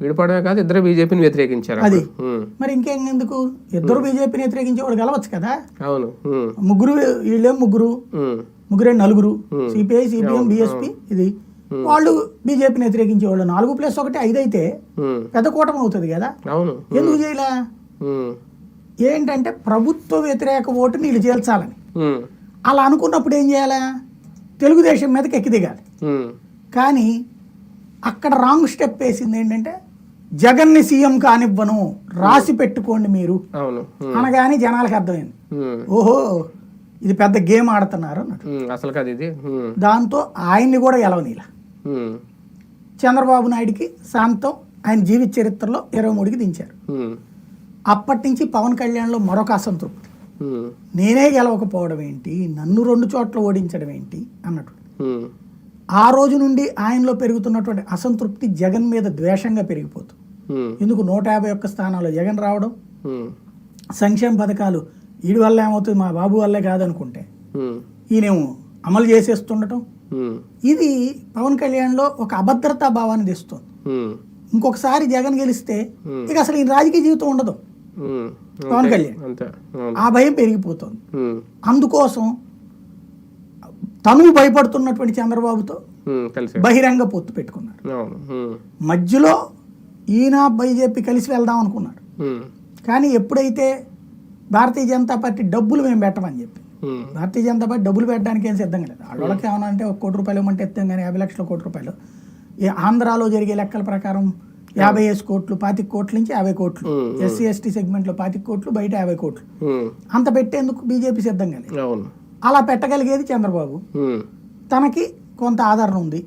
విడిపడమే కాదు ఇద్దరు బీజేపీని వ్యతిరేకించారు అది. మరి ఇంకెందుకు ఇద్దరు బీజేపీని వ్యతిరేకించే వాడు గెలవచ్చు కదా? అవును. ముగ్గురు వీళ్ళేం ముగ్గురు? ముగ్గురే నలుగురు. సిపిఐ సిపిఎం బిఎస్పి ఇది. వాళ్ళు బీజేపీని వ్యతిరేకించే వాళ్ళు. నాలుగు ప్లస్ ఒకటి ఐదు అయితే పెద్ద కూటమి అవుతుంది కదా? అవును. ఎందుకు చేయలే? ఏంటంటే ప్రభుత్వ వ్యతిరేక ఓటుని వీళ్ళు చేల్చాలని. అలా అనుకున్నప్పుడు ఏం చేయాలా? తెలుగుదేశం మీదకి ఎక్కి దిగాలి కానీ అక్కడ రాంగ్ స్టెప్ వేసింది ఏంటంటే జగన్ని సీఎం కానివ్వను రాసి పెట్టుకోండి మీరు. ఉమ్, అనగానే జనాలకు అర్థమైంది. ఉమ్, ఓహో ఇది పెద్ద గేమ్ ఆడుతున్నారు అన్నట్టు అసలు కాదు ఇది. దాంతో ఆయన్ని కూడా గెలవనీలా చంద్రబాబు నాయుడికి శాంతం ఆయన జీవిత చరిత్రలో ఇరవై మూడుకి దించారు. అప్పటి నుంచి పవన్ కళ్యాణ్లో మరొక అసంతృప్తి. నేనే గెలవకపోవడం ఏంటి? నన్ను రెండు చోట్ల ఓడించడం ఏంటి? అన్నట్టు. ఆ రోజు నుండి ఆయనలో పెరుగుతున్నటువంటి అసంతృప్తి జగన్ మీద ద్వేషంగా పెరిగిపోతుంది. ఎందుకు నూట యాభై ఒక్క స్థానాల్లో జగన్ రావడం? సంక్షేమ పథకాలు వీడి వల్ల ఏమవుతుంది? మా బాబు వల్లే కాదనుకుంటే ఈయనేమో అమలు చేసేస్తుండటం? ఇది పవన్ కళ్యాణ్లో ఒక అభద్రతా భావాన్ని తెస్తుంది. ఇంకొకసారి జగన్ గెలిస్తే. ఇక అసలు ఈ రాజకీయ జీవితం ఉండదు. పవన్ కళ్యాణ్. ఆ భయం పెరిగిపోతుంది. అందుకోసం తను భయపడుతున్నటువంటి చంద్రబాబుతో బహిరంగ పొత్తు ఉమ్, మధ్యలో ఈయన బీజేపీ కలిసి వెళ్దాం అనుకున్నారు ఉమ్, కానీ ఎప్పుడైతే భారతీయ జనతా పార్టీ డబ్బులు మేము పెట్టమని చెప్పి భారతీయ జనతా పార్టీ డబ్బులు పెట్టడానికి ఏం సిద్ధంగా లేదు. వాళ్ళకి ఏమన్నా అంటే ఒక కోటి రూపాయలు ఇవ్వమంటే ఎత్తాం కానీ యాభై లక్షల కోటి రూపాయలు. ఈ ఆంధ్రాలో జరిగే లెక్కల ప్రకారం యాభై వేసి కోట్లు పాతిక కోట్ల నుంచి యాభై కోట్లు. ఎస్సీ ఎస్టీ సెగ్మెంట్లో పాతిక కోట్లు బయట యాభై కోట్లు. అంత పెట్టేందుకు బీజేపీ సిద్ధంగా లేదు. అలా పెట్టగలిగేది చంద్రబాబు. తనకి కొంత ఆదరణ ఉంది.